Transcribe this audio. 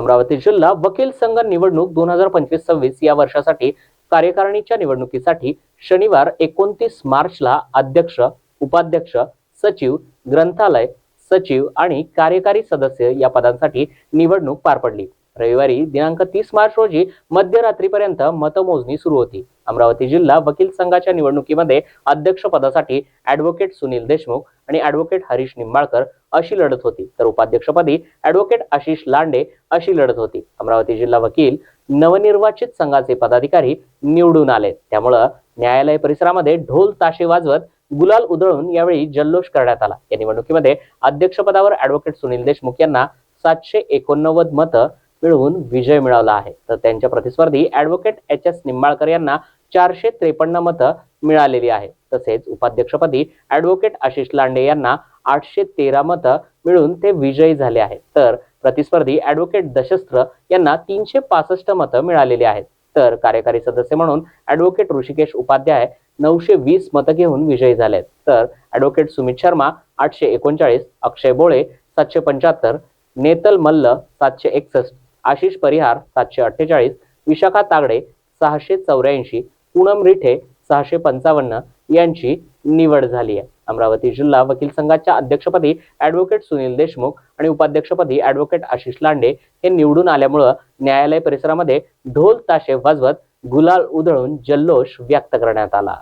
अमरावती जिल्हा वकील संघ निवडणूक दोन हजार पंचवीस सव्वीस या वर्षासाठी कार्यकारिणीच्या निवडणुकीसाठी शनिवार एकोणतीस मार्चला अध्यक्ष उपाध्यक्ष सचिव ग्रंथालय सचिव आणि कार्यकारी सदस्य या पदांसाठी निवडणूक पार पडली. रविवारी दिनांक तीस मार्च रोजी मध्यरात्रीपर्यंत मतमोजणी सुरू होती. अमरावती जिल्हा वकील संघाच्या निवडणुकीमध्ये अध्यक्ष पदासाठी ऍडव्होकेट सुनील देशमुख आणि ऍडव्होकेट हरीश निंबाळकर अशी लढत होती. तर उपाध्यक्षपदी ऍडव्होकेट आशिष लांडे अशी लढत होती. अमरावती जिल्हा वकील नवनिर्वाचित संघाचे पदाधिकारी निवडून आले. त्यामुळं न्यायालय परिसरामध्ये ढोल ताशे वाजवत गुलाल उधळून यावेळी जल्लोष करण्यात आला. या निवडणुकीमध्ये अध्यक्षपदावर ऍडव्होकेट सुनील देशमुख यांना सातशे एकोणनव्वद मतं मिळवून विजय मिळवला आहे. तर त्यांच्या प्रतिस्पर्धी ऍडव्होकेट एच एस निंबाळकर यांना चारशे त्रेपन्न मतं मिळालेली आहेत तसेच उपाध्यक्षपदी ऍडव्होकेट आशिष लांडे यांना आठशे तेरा मतं मिळून ते विजयी झाले आहेत. तर प्रतिस्पर्धी ऍडव्होकेट दशस्त्र यांना तीनशे पासष्ट मतं मिळालेली आहेत. तर कार्यकारी सदस्य म्हणून ऍडव्होकेट ऋषिकेश उपाध्याय नऊशे वीस मतं घेऊन विजयी झाले आहेत तर ऍडव्होकेट सुमित शर्मा आठशे एकोणचाळीस अक्षय बोळे सातशे पंच्याहत्तर नेतल मल्ल सातशे एकसष्ट आशिष परिहार सातशे अठ्ठेचाळीस विशाखा तागडे सहाशे चौऱ्याऐंशी पूनम रिठे सहाशे पंचावन्न यांची निवड झाली आहे. अमरावती जिल्हा वकील संघाच्या अध्यक्षपदी ऍडव्होकेट सुनील देशमुख आणि उपाध्यक्षपदी ऍडव्होकेट आशिष लांडे हे निवडून आल्यामुळं न्यायालय परिसरामध्ये ढोल ताशे वाजवत गुलाल उधळून जल्लोष व्यक्त करण्यात आला.